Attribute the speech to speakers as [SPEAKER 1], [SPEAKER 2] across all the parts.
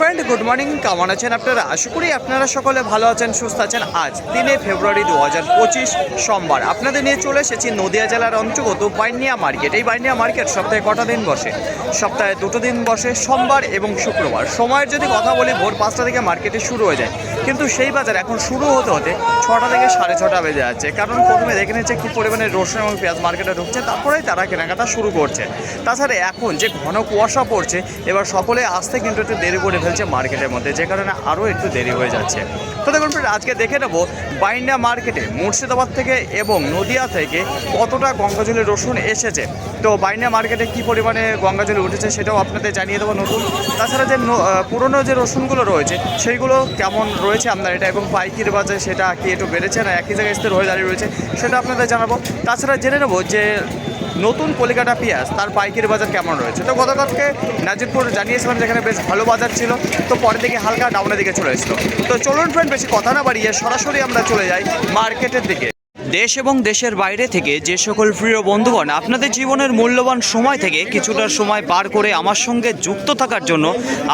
[SPEAKER 1] Friend good morning কেমন আছেন আপনারা? আশা করি আপনারা সকলে ভালো আছেন, সুস্থ আছেন। আজ তিনে ফেব্রুয়ারি দু হাজার পঁচিশ সোমবার। আপনাদের নিয়ে চলে এসেছি নদিয়া জেলার অন্তর্গত বাইনিয়া মার্কেট। এই বাইনিয়া মার্কেট সপ্তাহে কটা দিন বসে? সপ্তাহে দুটো দিন বসে, সোমবার এবং শুক্রবার। সময়ের যদি কথা বলি, ভোর পাঁচটা থেকে মার্কেটে শুরু হয়ে যায়। কিন্তু সেই বাজার এখন শুরু হতে হতে ছটা থেকে সাড়ে ছটা বেজে যাচ্ছে। কারণ প্রথমে দেখে নিচ্ছে কী পরিমাণে রসুন এবং পেঁয়াজ মার্কেটে ঢুকছে, তারপরেই তারা কেনাকাটা শুরু করছে। তাছাড়া এখন যে ঘন কুয়াশা পড়ছে, এবার সকলে আসতে কিন্তু একটু দেরি করে ফেলছে মার্কেটের মধ্যে, যে কারণে আরও একটু দেরি হয়ে যাচ্ছে। তো দেখুন আজকে দেখে নেব বাইন্ডা মার্কেটে মুর্শিদাবাদ থেকে এবং নদিয়া থেকে কতটা গঙ্গাজলি রসুন এসেছে। তো বাইন্ডা মার্কেটে কী পরিমাণে গঙ্গাজলি উঠেছে সেটাও আপনাদের জানিয়ে দেবো নতুন। তাছাড়া যে পুরনো যে রসুনগুলো রয়েছে, সেইগুলো কেমন রয়েছে? আপনার এটা এবং পাইকির বাজার সেটা কি একটু বেড়েছে না একই জায়গায় স্থির হয়ে দাঁড়িয়ে রয়েছে সেটা আপনাদের জানাব। তাছাড়া জেনে নেব যে নতুন কলিকাটা পেঁয়াজ তার পাইকারি বাজার কেমন রয়েছে? তো গতকালকে নাজিরপুর জানিয়েছিলাম যেখানে বেশ ভালো বাজার ছিল, তো পরের দিকে হালকা ডাউনের দিকে চলে এসেছিল। তো চলুন ফ্রেন্ড বেশি কথা না বাড়িয়ে সরাসরি আমরা চলে যাই মার্কেটের দিকে। দেশ এবং দেশের বাইরে থেকে যে সকল প্রিয় বন্ধুগণ আপনাদের জীবনের মূল্যবান সময় থেকে কিছুটা সময় পার করে আমার সঙ্গে যুক্ত থাকার জন্য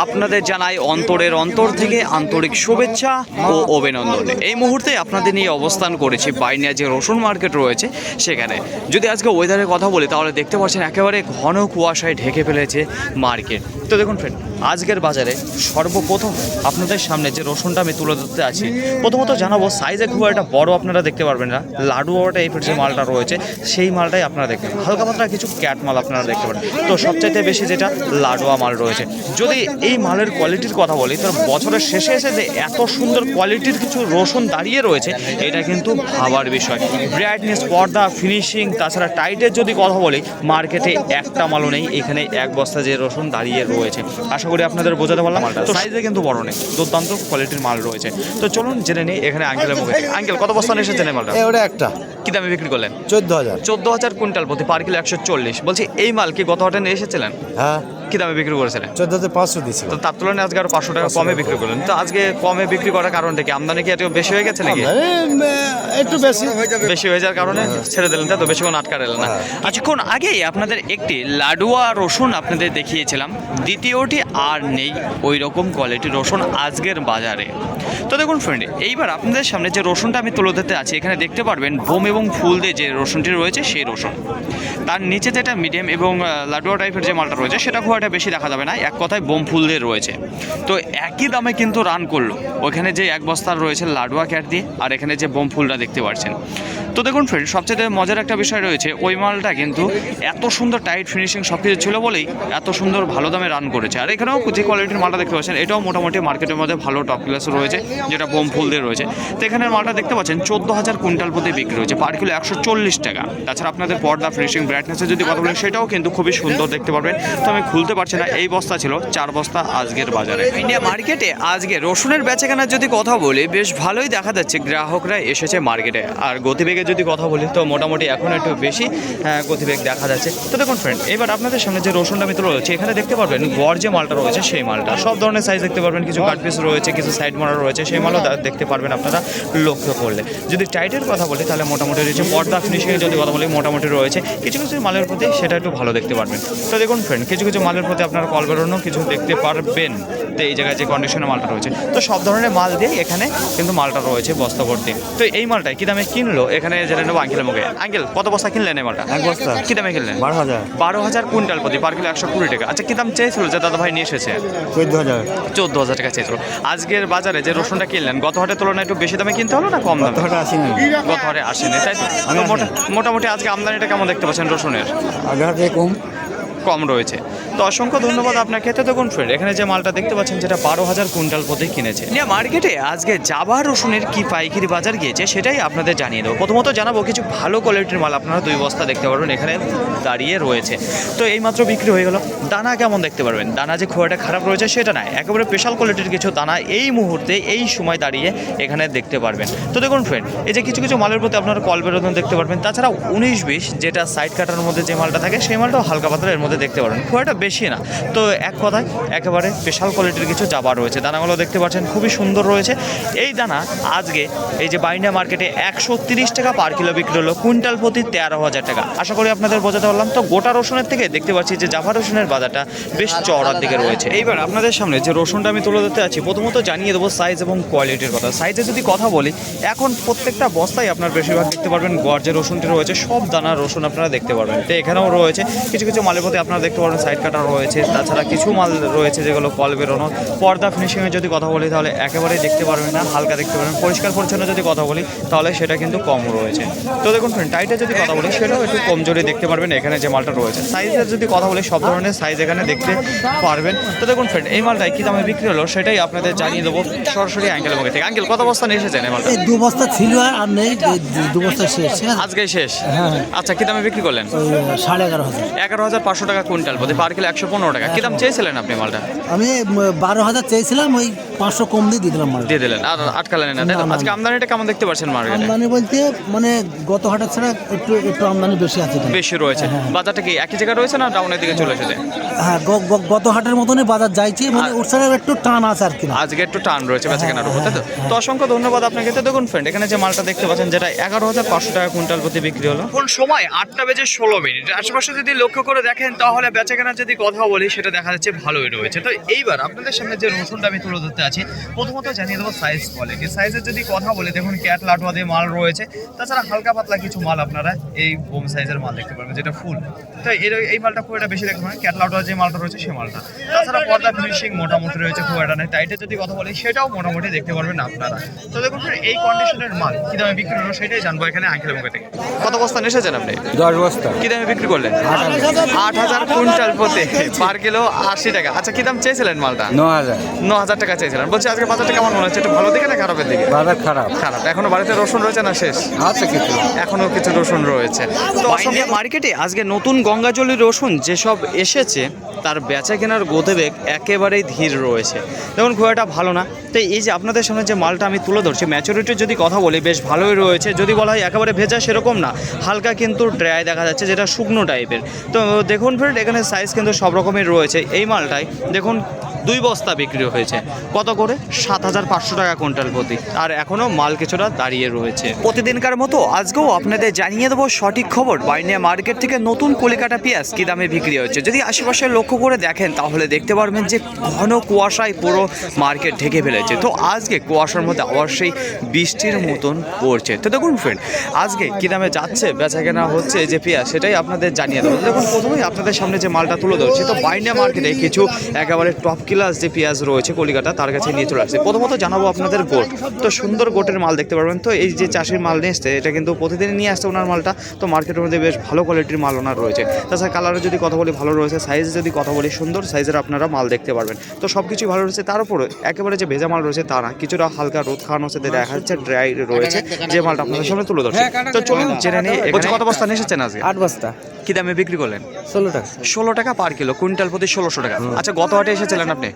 [SPEAKER 1] আপনাদের জানাই অন্তরের অন্তর থেকে আন্তরিক শুভেচ্ছা ও অভিনন্দন। এই মুহূর্তে আপনাদের নিয়ে অবস্থান করেছি বাইনিয়া যে রসুন মার্কেট রয়েছে সেখানে। যদি আজকে ওয়েদারের কথা বলি, তাহলে দেখতে পাচ্ছেন একেবারে ঘন কুয়াশায় ঢেকে ফেলেছে মার্কেট। তো দেখুন ফ্রেন্ড আজকের বাজারে সর্বপ্রথম আপনাদের সামনে যে রসুনটা আমি তুলে ধরতে আছি, প্রথমত জানাব সাইজে খুব একটা বড় আপনারা দেখতে পারবেন না লাডু টাইপের যে মালটা রয়েছে সেই মালটাই আপনারা দেখতে পাবেন হালকা পাতলা কিছু ক্যাট মাল আপনারা দেখতে পারেন। তো সবচাইতে বেশি যেটা লাডুয়া মাল রয়েছে। যদি এই মালের কোয়ালিটির কথা বলি তো বছরের শেষে এসে যে এত সুন্দর কোয়ালিটির কিছু রসুন দাঁড়িয়ে রয়েছে এটা কিন্তু ভাবার বিষয়। ব্রাইটনেস পর্দা ফিনিশিং তাছাড়া টাইটের যদি কথা বলি মার্কেটে একটা মালও নেই এখানে এক বস্তা যে রসুন দাঁড়িয়ে রয়েছে। আশা করি আপনাদের বোঝাতে পারলাম। মালটা তো সাইজে কিন্তু বড় নেই দুর্দান্ত কোয়ালিটির মাল রয়েছে। তো চলুন জেনে নিই এখানে আঙ্কেলের মুখে। আঙ্কেল কত বস্তা নিয়ে এসেছেন মালটা?
[SPEAKER 2] একটা।
[SPEAKER 1] কি দামে বিক্রি করলেন?
[SPEAKER 2] চোদ্দ হাজার।
[SPEAKER 1] চোদ্দ হাজার কুইন্টাল প্রতি পার কিলো একশো চল্লিশ। বলছি এই মাল কি গত হাটে নিয়ে এসেছিলেন?
[SPEAKER 2] হ্যাঁ।
[SPEAKER 1] কি দামে বিক্রি করেছিলেন?
[SPEAKER 2] চোদ্দ হাজার পাঁচশো দিয়েছিল।
[SPEAKER 1] তো তার তুলনায় আজকে আরও পাঁচশো টাকা কমে বিক্রি করলেন। তো আজকে কমে বিক্রি করার কারণটা কি? আমদানি কি একটু বেশি হয়ে গেছে নাকি?
[SPEAKER 2] একটু বেশি।
[SPEAKER 1] বেশি হয়ে যাওয়ার কারণে ছেড়ে দিলেন তাই তো? বেশিক্ষণ আটকা দিলেন না। কিছুক্ষণ আগেই আপনাদের একটি লাডুয়া রসুন আপনাদের দেখিয়েছিলাম। দ্বিতীয়টি আর নেই ওই রকম কোয়ালিটির রসুন আজকের বাজারে। তো দেখুন ফ্রেন্ড এইবার আপনাদের সামনে যে রসুনটা আমি তুলে ধরতে আছি এখানে দেখতে পারবেন বোম এবং ফুল দিয়ে যে রসুনটি রয়েছে সেই রসুন। তার নিচে যেটা মিডিয়াম এবং লাডুয়া টাইপের যে মালটা রয়েছে সেটা খুব একটা বেশি দেখা যাবে না, এক কথায় বোম ফুল দিয়ে রয়েছে। তো একই দামে কিন্তু রান করল। ওখানে যে এক বস্তার রয়েছে লাডুয়া ক্যাট দিয়ে, আর এখানে যে বোম ফুলটা দেখতে পাচ্ছেন। তো দেখুন ফ্রেন্ড সবচেয়ে মজার একটা বিষয় রয়েছে, ওই মালটা কিন্তু এত সুন্দর টাইট ফিনিশিং সব কিছু ছিল বলেই এত সুন্দর ভালো দামে রান করেছে। আর এখানেও যে কোয়ালিটির মালটা দেখতে পাচ্ছেন, এটাও মোটামুটি মার্কেটের মধ্যে ভালো টপ ক্লাস রয়েছে, যেটা বোম ফুল দিয়ে রয়েছে। তো এখানের মালটা দেখতে পাচ্ছেন চোদ্দ হাজার কুইন্টাল প্রতি বিক্রি হয়েছে পার কিলো একশো চল্লিশ টাকা। তাছাড়া আপনাদের পর্দা ফিনিশিং ব্রাইটনেসের যদি কথা বলেন, সেটাও কিন্তু খুবই সুন্দর দেখতে পারবেন। তো আমি খুলতে পারছি না। এই বস্তা ছিল চার বস্তা আজকের বাজারে। ইন্ডিয়া মার্কেটে আজকে রসুনের বেচাকেনার যদি কথা বলি বেশ ভালোই দেখা যাচ্ছে। গ্রাহকরা এসেছে মার্কেটে। আর গতিবেগে যদি কথা বলি তো মোটামুটি এখন একটু বেশি হ্যাঁ, গতিবেগ দেখা যাচ্ছে। তো দেখুন ফ্রেন্ড এবার আপনাদের সামনে যে রসুনটা আমি তুলে রয়েছে এখানে দেখতে পারবেন গড় যে মালটা রয়েছে সেই মালটা। সব ধরনের সাইজ দেখতে পারবেন কিছু কাট পিস রয়েছে কিছু সাইড মারা রয়েছে সেই মালও দেখতে পারবেন আপনারা লক্ষ্য করলে। যদি টাইটের কথা বলি তাহলে মোটামুটি রয়েছে পর্দা ফিনিশিংয়ের যদি কথা বলি মোটামুটি রয়েছে। কিছু কিছু মালের প্রতি সেটা একটু ভালো দেখতে পারবেন। তো দেখুন ফ্রেন্ড কিছু কিছু মালের প্রতি আপনারা কল বেরোনো কিছু দেখতে পারবেন তো এই জায়গায় যে কন্ডিশনে মালটা রয়েছে। তো সব ধরনের মাল দিয়ে এখানে কিন্তু মালটা রয়েছে বস্তা ভর্তি। তো এই মালটা কি দামে কিনলো? এখানে জেনে নেব আঙ্কেলের মুখে আঙ্কেল কত বস্তা কিনলেন এই মালটা?
[SPEAKER 2] এক বস্তা।
[SPEAKER 1] কি দামে কিনলেন?
[SPEAKER 2] বারো হাজার।
[SPEAKER 1] বারো হাজার কুইন্টাল প্রতি পার কিলো একশো কুড়ি টাকা। আচ্ছা কি দাম চেয়েছিল যে দাদা ভাই নিয়ে এসেছে?
[SPEAKER 2] চোদ্দ হাজার।
[SPEAKER 1] চোদ্দ হাজার টাকা চেয়েছিল। আজকের বাজারে যে রসুনটা কিনলেন গত হাটের তুলনায় একটু বেশি দামে কিনতে হলো না কম দামে?
[SPEAKER 2] আসেনি।
[SPEAKER 1] গত হাটে আসেনি তাই তো? তো মোটা- মোটামুটি আজকে আমদানিটা কেমন দেখতে পাচ্ছেন রসুনের?
[SPEAKER 2] আগে কম।
[SPEAKER 1] কম রয়েছে। তো অসংখ্য ধন্যবাদ আপনাকে তো দেখুন ফ্রেন্ড এখানে যে মালটা দেখতে পাচ্ছেন, যেটা বারো হাজার কুইন্টাল প্রতি কিনেছে। নিয়ে মার্কেটে আজকে জাবা রসুনের কি পাইকারি বাজার গিয়েছে, সেটাই আপনাদের জানিয়ে দেবো। প্রথমত জানাব, কিছু ভালো কোয়ালিটির মাল আপনারা দুই বস্তা দেখতে পারবেন, এখানে দাঁড়িয়ে রয়েছে। তো এই মাত্র বিক্রি হয়ে গেল। দানা কেমন দেখতে পারবেন? দানা যে খোয়াটা খারাপ রয়েছে, সেটা নয়। একেবারে স্পেশাল কোয়ালিটির কিছু দানা এই মুহূর্তে, এই সময় দাঁড়িয়ে এখানে দেখতে পারবেন। তো দেখুন ফ্রেন্ড এই যে কিছু কিছু মালের প্রতি আপনারা কল বেরোনো দেখতে পারবেন। তাছাড়া উনিশ বিশ, যেটা সাইড কাটার মধ্যে যে মালটা থাকে, সেই মালটাও হালকা পাতলা এর মধ্যে দেখতে পারবেন। একটা বেশি না। তো এক কথায় একেবারে স্পেশাল কোয়ালিটির কিছু জাবা রয়েছে। দানাগুলো দেখতে পাচ্ছেন খুবই সুন্দর রয়েছে। এই দানা আজকে এই যে বাইন্ডা মার্কেটে একশো তিরিশ টাকা পার কিলো বিক্রি হলো, কুইন্টাল প্রতি তেরো হাজার টাকা। আশা করি আপনাদের বোঝাতে পারলাম। তো গোটা রসুনের থেকে দেখতে পাচ্ছি যে জাভা রসুনের বাজারটা বেশ চড়ার দিকে রয়েছে। এইবার আপনাদের সামনে যে রসুনটা আমি তুলে ধরতে আছি প্রথমত জানিয়ে দেবো সাইজ এবং কোয়ালিটির কথা। সাইজে যদি কথা বলি, এখন প্রত্যেকটা বস্তায় আপনার বেশিরভাগ দেখতে পারবেন গড় যে রসুনটি রয়েছে, সব দানার রসুন আপনারা দেখতে পারবেন। তো এখানেও রয়েছে। কিছু কিছু মালের প্রতি আপনারা দেখতে পারবেন সাইড কাটা রয়েছে। তাছাড়া কিছু মাল রয়েছে যেগুলো কল বেরোনো। পর্দা ফিনিশিংয়ের যদি কথা বলি তাহলে একেবারেই দেখতে পারবেন না হালকা দেখতে পারবেন পরিষ্কার পরিচ্ছন্ন যদি কথা বলি তাহলে সেটা কিন্তু কম রয়েছে। তো দেখুন ফ্রেন্ড টাইটের যদি কথা বলি সেটাও একটু কমজোরি দেখতে পারবেন এখানে যে মালটা রয়েছে। সাইজের যদি কথা বলি সব ধরনের সাইজ এখানে দেখতে পারবেন। তো দেখুন ফ্রেন্ড এই মালটাই কি দামে বিক্রি হলো সেটাই আপনাদের জানিয়ে দেবো সরাসরি অ্যাঙ্কেলের মুখে থেকে। আঙ্কেল কত বস্তা নিয়ে এসেছেন এই মালটা?
[SPEAKER 2] দু বস্তা ছিল আর নেই দু- বস্তা শেষ
[SPEAKER 1] আজকে শেষ?
[SPEAKER 2] হ্যাঁ।
[SPEAKER 1] আচ্ছা কি দামে বিক্রি করলেন?
[SPEAKER 2] সাড়ে এগারো হাজার।
[SPEAKER 1] এগারো হাজার পাঁচশো টাকা কুইন্টাল প্রতি পার কিলো একশো পনেরো টাকা। কি দাম চেয়েছিলেন আপনি মালটা?
[SPEAKER 2] আমি বারো হাজার চেয়েছিলাম ওই পাঁচশো কম দিয়ে দিয়ে দিলাম মাল
[SPEAKER 1] দিয়ে দিলেন। আর আটকালেন না তাই আজকে আমদানিটা কেমন দেখতে পাচ্ছেন মার্কেটে
[SPEAKER 2] আমদানি বলতে মানে গত হাটের ছাড়া একটু একটু আমদানি বেশি আছে
[SPEAKER 1] বেশি রয়েছে। বাজারটা কি একই জায়গায় রয়েছে না ডাউনের দিকে চলে এসেছে?
[SPEAKER 2] হ্যাঁ গত হাটের মতনই বাজার যাইছে মানে ওর ছাড়া একটু টান আছে আর কি
[SPEAKER 1] আজকে একটু টান রয়েছে বেচা কেনার উপর তাই তো? তো অসংখ্য ধন্যবাদ আপনাকে। তো দেখুন ফ্রেন্ড এখানে যে মালটা দেখতে পাচ্ছেন যেটা এগারো হাজার পাঁচশো টাকা কুইন্টাল প্রতি বিক্রি হলো। কোন সময় আটটা বেজে ষোলো মিনিট? আশেপাশে যদি লক্ষ্য করে দেখেন তাহলে বেচা কেনার যদি কথা বলি সেটা দেখা যাচ্ছে ভালোই রয়েছে। তো এইবার আপনাদের সামনে যে রসুনটা আমি তুলে ধরতে আছি প্রথমত জানিয়ে দেবো সাইজ কোয়ালিটি সাইজের যদি কথা বলি দেখুন ক্যাট লাটুয়া দিয়ে মাল রয়েছে। তাছাড়া হালকা পাতলা কিছু মাল আপনারা এই বোম সাইজের মাল দেখতে পারবেন যেটা ফুল তো এর এই মালটা খুব একটা বেশি দেখতে পারেন। ক্যাট লাটুয়া যে মালটা রয়েছে সেই মালটা। তাছাড়া পর্দা ফিনিশিং মোটামুটি রয়েছে খুব একটা নেই। টাইটের যদি কথা বলি সেটাও মোটামুটি দেখতে পারবেন আপনারা। তো দেখুন এই কন্ডিশনের মাল কি দামে বিক্রি হলো সেটাই জানব এখানে আঙ্কেলের মুখে থেকে। কত বস্তা এসেছেন আপনি?
[SPEAKER 2] দশ বস্তা।
[SPEAKER 1] কি দামে বিক্রি করলেন? আট হাজার কুইন্টাল প্রতি পার কিলো আশি টাকা। আচ্ছা কি দাম চেয়েছিলেন মালটা?
[SPEAKER 2] ন হাজার
[SPEAKER 1] ন হাজার টাকা চেয়েছিলেন। বলছি আজকে বাজারটা কেমন মনে হচ্ছে? একটু ভালো দিকে না খারাপের দিকে?
[SPEAKER 2] বাজার খারাপ।
[SPEAKER 1] খারাপ। এখনও বাড়িতে রসুন রয়েছে না শেষ?
[SPEAKER 2] আছে কিছু।
[SPEAKER 1] এখনও কিছু রসুন রয়েছে। তো অসংখ্য মার্কেটে আজকে নতুন গঙ্গাজলি রসুন যেসব এসেছে তার বেচা কেনার গতিবেগ একেবারেই ধীর রয়েছে। দেখুন খুব একটা ভালো না। তো এই যে আপনাদের সামনে যে মালটা আমি তুলে ধরছি ম্যাচুরিটির যদি কথা বলি বেশ ভালোই রয়েছে। যদি বলা হয় একেবারে ভেজা সেরকম না হালকা কিন্তু ড্রাই দেখা যাচ্ছে যেটা শুকনো টাইপের তো দেখুন ফ্রেন্ড এখানে সাইজ কিন্তু সব রকমের রয়েছে। এই মালটাই দেখুন, দুই বস্তা বিক্রি হয়েছে। কত করে? সাত হাজার পাঁচশো টাকা কুইন্টাল প্রতি। আর এখনও মাল কিছুটা দাঁড়িয়ে রয়েছে। প্রতিদিনকার মতো আজকেও আপনাদের জানিয়ে দেবো সঠিক খবর। বাইনিয়া মার্কেট থেকে নতুন কলিকাটা পেঁয়াজ কী দামে বিক্রি হচ্ছে। যদি আশেপাশে লক্ষ্য করে দেখেন, তাহলে দেখতে পারবেন যে ঘন কুয়াশায় পুরো মার্কেট ঢেকে ফেলেছে। তো আজকে কুয়াশার মধ্যে আবার সেই বৃষ্টির মতন পড়ছে। তো দেখুন ফ্রেন্ড আজকে কী দামে যাচ্ছে বেচা কেনা হচ্ছে যে পেঁয়াজ, সেটাই আপনাদের জানিয়ে দেবো। দেখুন, প্রথমেই আপনাদের সামনে যে মালটা তুলে ধরছি তো বাইন্ডিয়া মার্কেটে কিছু একেবারে টপ ক্লাস যে পেঁয়াজ রয়েছে কলিকাতা তার কাছে নিয়ে চলে আসছে। প্রথমত জানাব আপনাদের গোট। তো সুন্দর গোটের মাল দেখতে পারবেন। তো এই যে চাষির মাল নিয়ে আসছে এটা কিন্তু প্রতিদিন নিয়ে আসছে ওনার মালটা। তো মার্কেটের মধ্যে বেশ ভালো কোয়ালিটির মাল ওনার রয়েছে। তাছাড়া কালারের যদি কথা বলি ভালো রয়েছে সাইজ যদি কথা বলি সুন্দর সাইজের আপনারা মাল দেখতে পারবেন। তো সব কিছুই ভালো রয়েছে। তার উপরে একেবারে যে ভেজা মাল রয়েছে তা না। কিছুটা হালকা রোদ খাওয়ানো হচ্ছে দেখা যাচ্ছে ড্রাই রয়েছে। যে মালটা আপনাদের সামনে তুলে ধরছে। তো চলুন জেনে নিয়ে কত বস্তা। নিয়ে এসেছেন আজকে
[SPEAKER 2] আট বস্তা।
[SPEAKER 1] কি দামে বিক্রি করলেন?
[SPEAKER 2] ষোলো টাকা।
[SPEAKER 1] ষোলো টাকা পার কিলো কুইন্টাল প্রতি ষোলোশো টাকা। আচ্ছা গত হাটে এসেছিলেন আপনি?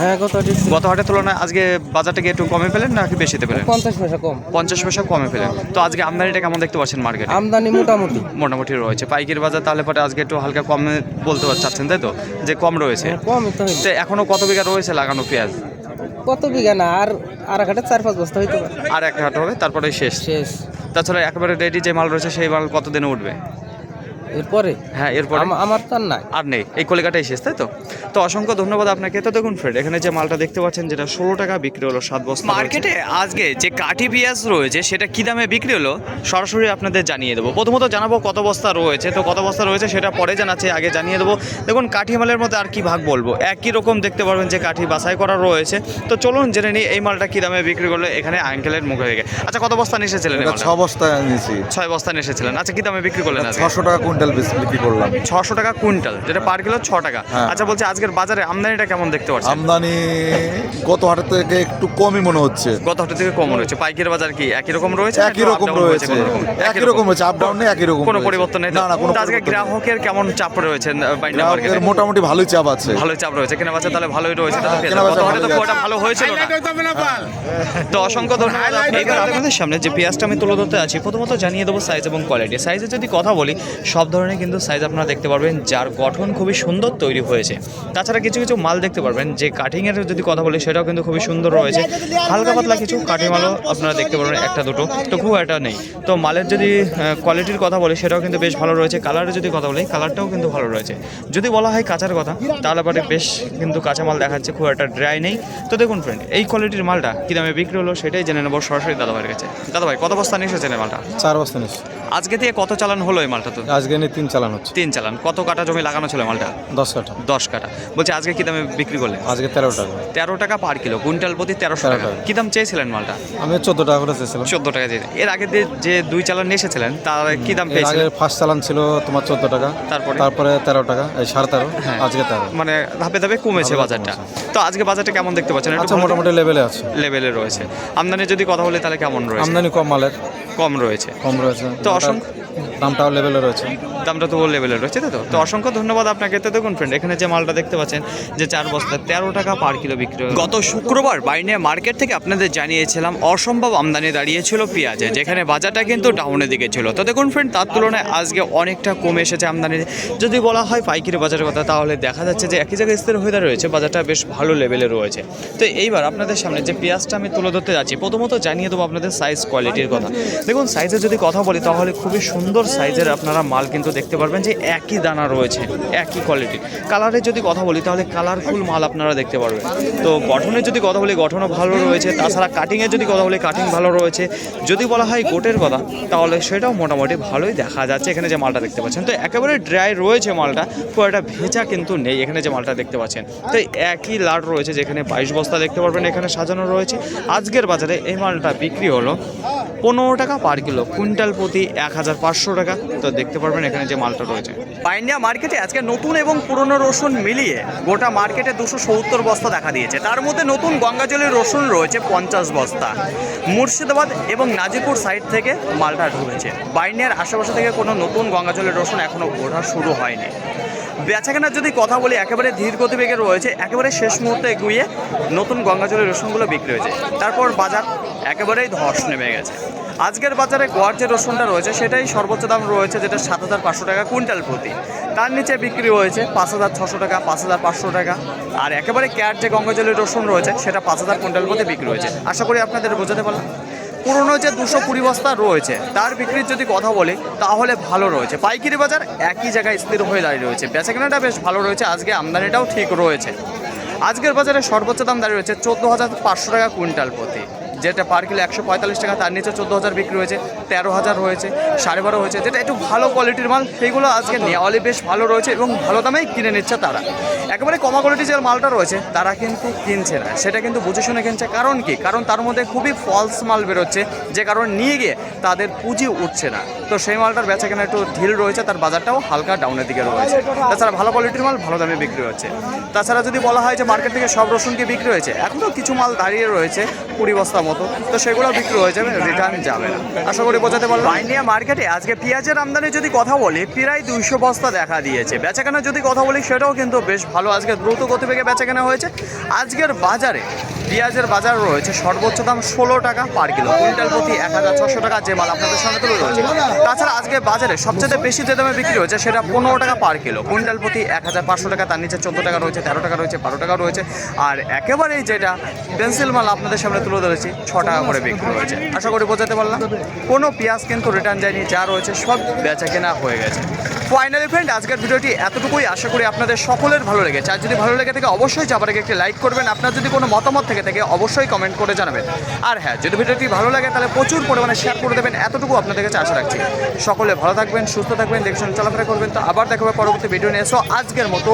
[SPEAKER 2] হ্যাঁ কত
[SPEAKER 1] গত হাটের তুলনায় আজকে বাজারটাকে একটু কমে পেলেন নাকি বেশিতে পেলেন?
[SPEAKER 3] পঞ্চাশ পয়সা কম।
[SPEAKER 1] পঞ্চাশ পয়সা কমে পেলেন। তো আজকে আমদানিটা কেমন দেখতে পাচ্ছেন মার্কেটে
[SPEAKER 3] আমদানি মোটামুটি।
[SPEAKER 1] মোটামুটি রয়েছে। পাইকারি বাজার তাহলে পরে আজকে একটু হালকা কমে বলতে চাচ্ছেন তাই তো? যে কম রয়েছে।
[SPEAKER 3] কম তো
[SPEAKER 1] এখনও কত বিঘা রয়েছে লাগানো পেঁয়াজ?
[SPEAKER 3] কত বিঘা না আর আর এক হাটে চার পাঁচ বস্তা হইতে পারে।
[SPEAKER 1] আর এক হাট হবে তারপরে শেষ।
[SPEAKER 3] শেষ।
[SPEAKER 1] তাছাড়া একেবারে রেডি যে মাল রয়েছে সেই মাল কতদিনে উঠবে?
[SPEAKER 3] এরপরে?
[SPEAKER 1] হ্যাঁ এরপরে।
[SPEAKER 3] আমার তো আর নাই।
[SPEAKER 1] আর নেই। এই কলিকাটাই শেষ তাই তো? তো অসংখ্য ধন্যবাদ আপনাকে। তো দেখুন ফ্রেন্ড এখানে যে মালটা দেখতে পাচ্ছেন যেটা ষোলো টাকা বিক্রি হলো সাত বস্তা মার্কেটে আজকে যে কাঠি পেঁয়াজ রয়েছে সেটা কি দামে বিক্রি হলো সরাসরি আপনাদের জানিয়ে দেবো। প্রথমত জানাব কত বস্তা রয়েছে। তো কত বস্তা রয়েছে সেটা পরে জানাচ্ছে আগে জানিয়ে দেবো। দেখুন কাঠি মালের মধ্যে আর কি ভাগ বলব? একই রকম দেখতে পারবেন যে কাঠি বাছাই করা রয়েছে। তো চলুন জেনে নিই এই মালটা কি দামে বিক্রি করল? এখানে আঙ্কেলের মুখে থেকে আচ্ছা কত বস্তা নিয়ে এসেছিলেন?
[SPEAKER 4] ছ বস্তা নিয়েছি
[SPEAKER 1] ছয় বস্তা নিয়ে এসেছিলেন। আচ্ছা কি দামে বিক্রি করলেন
[SPEAKER 4] ছশো টাকা কুইন্টাল বিক্রি করলাম।
[SPEAKER 1] ছশো টাকা কুইন্টাল যেটা পার কিলো ছ টাকা।
[SPEAKER 4] হ্যাঁ।
[SPEAKER 1] আচ্ছা বলছি আজকের বাজারে আমদানিটা কেমন দেখতে পাচ্ছি
[SPEAKER 4] আমদানি গত হাটের থেকে একটু কমই মনে হচ্ছে।
[SPEAKER 1] গত হাটের থেকে কম রয়েছে পাইকারি বাজার কি একই রকম রয়েছে
[SPEAKER 4] একই রকম রয়েছে। একই রকম। রয়েছে আপ ডাউন নেই একই রকম
[SPEAKER 1] কোনো পরিবর্তন নেই?
[SPEAKER 4] না না কোনো
[SPEAKER 1] আজকে গ্রাহকের কেমন চাপ রয়েছে বাইন্ডা মার্কেটে
[SPEAKER 4] মোটামুটি ভালোই চাপ আছে।
[SPEAKER 1] ভালোই চাপ রয়েছে। কেনা বাচ্চা তাহলে ভালোই রয়েছে তাহলে
[SPEAKER 4] কেনা
[SPEAKER 1] গত হাটে তো। ভালো হয়েছিল না? তো অসংখ্য ধন্যবাদ এইবার আপনাদের সামনে যে পেঁয়াজটা আমি তুলে ধরতে আছি প্রথমত জানিয়ে দেবো সাইজ এবং কোয়ালিটি সাইজের যদি কথা বলি সব ধরনের কিন্তু সাইজ আপনারা দেখতে পারবেন যার গঠন খুবই সুন্দর তৈরি হয়েছে। তাছাড়া কিছু কিছু মাল দেখতে পারবেন যে কাটিংয়ের যদি কথা বলি সেটাও কিন্তু খুবই সুন্দর রয়েছে। হালকা পাতলা কিছু কাটিং মালও আপনারা দেখতে পারবেন একটা দুটো তো খুব একটা নেই। তো মালের যদি কোয়ালিটির কথা বলি সেটাও কিন্তু বেশ ভালো রয়েছে। কালারের যদি কথা বলি কালারটাও কিন্তু ভালো রয়েছে। যদি বলা হয় কাঁচার কথা তাহলে পরে বেশ কিন্তু কাঁচা মাল দেখাচ্ছে খুব একটা ড্রাই নেই। তো দেখুন ফ্রেন্ড এই কোয়ালিটির মালটা দামে বিক্রি হলো সেটাই জেনে নেব সরাসরি দাদাভাইয়ের কাছে। দাদাভাই, কত বস্তা নিয়ে এসেছেন মালটা?
[SPEAKER 5] চার বস্তা নিচ্ছি
[SPEAKER 1] আজকে দিয়ে কত চালান হলো এই মালটা তো?
[SPEAKER 5] আজকে নিয়ে তিন চালান হচ্ছে।
[SPEAKER 1] তিন চালান। কত কাটা জমি লাগানো ছিল মালটা?
[SPEAKER 5] দশ কাঠা।
[SPEAKER 1] দশ কাটা বলছি আজকে কী দামে বিক্রি করলেন?
[SPEAKER 5] আজকে তেরো টাকা।
[SPEAKER 1] তেরো টাকা পার কিলো। কুইন্টাল প্রতি তেরোশো
[SPEAKER 5] তেরো
[SPEAKER 1] টাকা। কি দাম চেয়েছিলেন মালটা?
[SPEAKER 5] আমি চোদ্দ টাকা করে চেয়েছিলাম।
[SPEAKER 1] চোদ্দ টাকা দিয়ে এর আগে যে দুই চালান এসেছিলেন তার কী দাম পেয়েছিলেন?
[SPEAKER 5] ফার্স্ট চালান ছিল তোমার চোদ্দ টাকা।
[SPEAKER 1] তারপরে?
[SPEAKER 5] তারপরে তেরো টাকা এই সাড়ে তেরো
[SPEAKER 1] হ্যাঁ।
[SPEAKER 5] আজকে তেরো।
[SPEAKER 1] মানে ধাপে ধাপে কমেছে বাজারটা। তো আজকে বাজারটা কেমন দেখতে পাচ্ছেন?
[SPEAKER 5] আচ্ছা মোটামুটি লেভেলে আছে।
[SPEAKER 1] লেভেলে রয়েছে। আমদানি যদি কথা বলি তাহলে কেমন রয়েছে?
[SPEAKER 5] আমদানি কম মালের।
[SPEAKER 1] কম রয়েছে।
[SPEAKER 5] কম রয়েছে।
[SPEAKER 1] তো অসংখ্য-
[SPEAKER 5] দামটাও লেভেলে রয়েছে।
[SPEAKER 1] দামটা তো লেভেলে রয়েছে, তাই তো? তো অসংখ্য ধন্যবাদ আপনাকে। তো দেখুন ফ্রেন্ড এখানে যে মালটা দেখতে পাচ্ছেন, যে চার বস্তা, তেরো টাকা পার কিলো বিক্রি। গত শুক্রবার বাইনিয়া মার্কেট থেকে আপনাদের জানিয়েছিলাম, অসম্ভব আমদানি দাঁড়িয়েছিল পেঁয়াজে, যেখানে বাজারটা কিন্তু ডাউনের দিকে ছিল। তো দেখুন ফ্রেন্ড তার তুলনায় আজকে অনেকটা কমে এসেছে আমদানি। যদি বলা হয় পাইকারি বাজারের কথা, তাহলে দেখা যাচ্ছে যে একই জায়গায় স্থির হয়ে রয়েছে, বাজারটা বেশ ভালো লেভেলে রয়েছে। তো এইবার আপনাদের সামনে যে পেঁয়াজটা আমি তুলে ধরতে যাচ্ছি, প্রথমত জানিয়ে দেবো আপনাদের সাইজ কোয়ালিটির কথা। দেখুন সাইজের যদি কথা বলি, তাহলে খুবই সুন্দর সাইজের আপনারা মাল কিন্তু দেখতে পারবেন যে একই দানা রয়েছে, একই কোয়ালিটি কালারের যদি কথা বলি, তাহলে কালারফুল মাল আপনারা দেখতে পারবেন। তো গঠনের যদি কথা বলি, গঠনও ভালো রয়েছে। তাছাড়া কাটিংয়ের যদি কথা বলি কাটিং ভালো রয়েছে। যদি বলা হয় গোটের কথা, তাহলে সেটাও মোটামুটি ভালোই দেখা যাচ্ছে এখানে যে মালটা দেখতে পাচ্ছেন। তো একেবারে ড্রাই রয়েছে মালটা, খুব একটা ভেজা কিন্তু নেই এখানে যে মালটা দেখতে পাচ্ছেন। তো একই লাট রয়েছে যেখানে বাইশ বস্তা দেখতে পারবেন এখানে সাজানো রয়েছে। আজকের বাজারে এই মালটা বিক্রি হলো পনেরো টাকা পার কিলো কুইন্টাল প্রতি এক হাজার পাঁচশো টাকা। তো দেখতে পারবেন এখানে যে মালটা রয়েছে। পাইন্ডিয়া মার্কেটে আজকে নতুন এবং পুরনো রসুন মিলিয়ে গোটা মার্কেটে দুশো সত্তর বস্তা দেখা দিয়েছে। তার মধ্যে নতুন গঙ্গাজলের রসুন রয়েছে পঞ্চাশ বস্তা। মুর্শিদাবাদ এবং নাজিপুর সাইড থেকে মালটা ঢুকেছে। বাইনিয়ার আশেপাশে থেকে কোনো নতুন গঙ্গাজলের রসুন এখনও ওঠা শুরু হয়নি। বেচাকেনার যদি কথা বলি, একেবারে ধীর গতিবেগে রয়েছে, একেবারে শেষ মুহূর্তে এগুয়ে নতুন গঙ্গাজলের রসুনগুলো বিক্রি হয়েছে। তারপর বাজার একেবারেই ধস নেমে গেছে। আজকের বাজারে গোয়ার যে রসুনটা রয়েছে, সেটাই সর্বোচ্চ দাম রয়েছে, যেটা সাত হাজার পাঁচশো টাকা কুইন্টাল প্রতি। তার নিচে বিক্রি হয়েছে পাঁচ হাজার ছশো টাকা, পাঁচ হাজার পাঁচশো টাকা। আর একেবারে ক্যাট যে গঙ্গাজলের রসুন রয়েছে, সেটা পাঁচ হাজার কুইন্টাল প্রতি বিক্রি হয়েছে। আশা করি আপনাদের বোঝাতে পারলাম। পুরনো যে দুশো কুড়ি বস্তা রয়েছে, তার বিক্রির যদি কথা বলি, তাহলে ভালো রয়েছে। পাইকারি বাজার একই জায়গায় স্থির হয়ে দাঁড়িয়ে রয়েছে। বেচাকেনাটা বেশ ভালো রয়েছে, আজকে আমদানিটাও ঠিক রয়েছে। আজকের বাজারে সর্বোচ্চ দাম দাঁড়িয়ে রয়েছে চোদ্দ হাজার পাঁচশো টাকা কুইন্টাল প্রতি। যেটা পার কিলো একশো পঁয়তাল্লিশ টাকা, তার নিচে চোদ্দ হাজার বিক্রি হয়েছে। তেরো হাজার হয়েছে সাড়ে বারো হয়েছে, যেটা একটু ভালো কোয়ালিটির মাল। সেইগুলো আজকে নেওয়ালে বেশ ভালো রয়েছে এবং ভালো দামেই কিনে নিচ্ছে তারা। একেবারে কমা কোয়ালিটির যে মালটা রয়েছে, তারা কিন্তু কিনছে না। সেটা কিন্তু বুঝে শুনে কিনছে। কারণ কি? কারণ তার মধ্যে খুবই ফলস মাল বেরোচ্ছে, যে কারণ নিয়ে গিয়ে তাদের পুঁজি উঠছে না। তো সেই মালটার বেচা কেনা একটু ঢিল রয়েছে, তার বাজারটাও হালকা ডাউনের দিকে রয়েছে। তাছাড়া ভালো কোয়ালিটির মাল ভালো দামে বিক্রি হচ্ছে। তাছাড়া যদি বলা হয় যে মার্কেট থেকে সব রসুনকে বিক্রি হয়েছে এখনও কিছু মাল দাঁড়িয়ে রয়েছে কুড়ি বস্তা মতো। তো সেগুলো বিক্রি হয়ে যাবে রিটার্ন যাবে না। আশা করি বোঝাতে পারলাম বাইনিয়া মার্কেটে আজকে পেঁয়াজের আমদানি যদি কথা বলি, প্রায় দুইশো বস্তা দেখা দিয়েছে। বেচাকেনা যদি কথা বলি, সেটাও কিন্তু বেশ ভালো। আজকে দ্রুত গতিবেগে বেচাকেনা হয়েছে। আজকের বাজারে পেঁয়াজের বাজার রয়েছে সর্বোচ্চ দাম ষোলো টাকা পার কিলো। কুইন্টাল প্রতি এক হাজার ছশো টাকা যে মাল আপনাদের সামনে তুলে রয়েছে তাছাড়া আজকে বাজারে সবচেয়ে বেশি যে দামে বিক্রি হয়েছে, সেটা পনেরো টাকা পার কিলো। কুইন্টাল প্রতি এক হাজার পাঁচশো টাকা, তার নিচে চোদ্দ টাকা রয়েছে, তেরো টাকা রয়েছে, বারো টাকা রয়েছে। আর একেবারেই যেটা পেন্সিল মাল আপনাদের সামনে তুলে ধরেছি, ছ টাকা করে বিক্রি হয়েছে। আশা করি বোঝাতে পারলাম। কোনো পেঁয়াজ কিন্তু রিটার্ন যায়নি, যা রয়েছে সব বেচা কেনা হয়ে গেছে। ফাইনালি ফ্রেন্ড আজকের ভিডিওটি এতটুকুই। আশা করি আপনাদের সকলের ভালো লেগেছে। আর যদি ভালো লেগে থাকে, অবশ্যই যাবার আগে একটি লাইক করবেন। আপনার যদি কোনো মতামত থেকে থাকে, অবশ্যই কমেন্ট করে জানাবেন। আর হ্যাঁ যদি ভিডিওটি ভালো লাগে, তাহলে প্রচুর পরিমাণে শেয়ার করে দেবেন। এতটুকু আপনাদের কাছে আশা রাখছি। সকলে ভালো থাকবেন, সুস্থ থাকবেন দেখছেন চলাফেরা করবেন। তো আবার দেখাবে পরবর্তী ভিডিও নিয়ে। এসো আজকের মতো.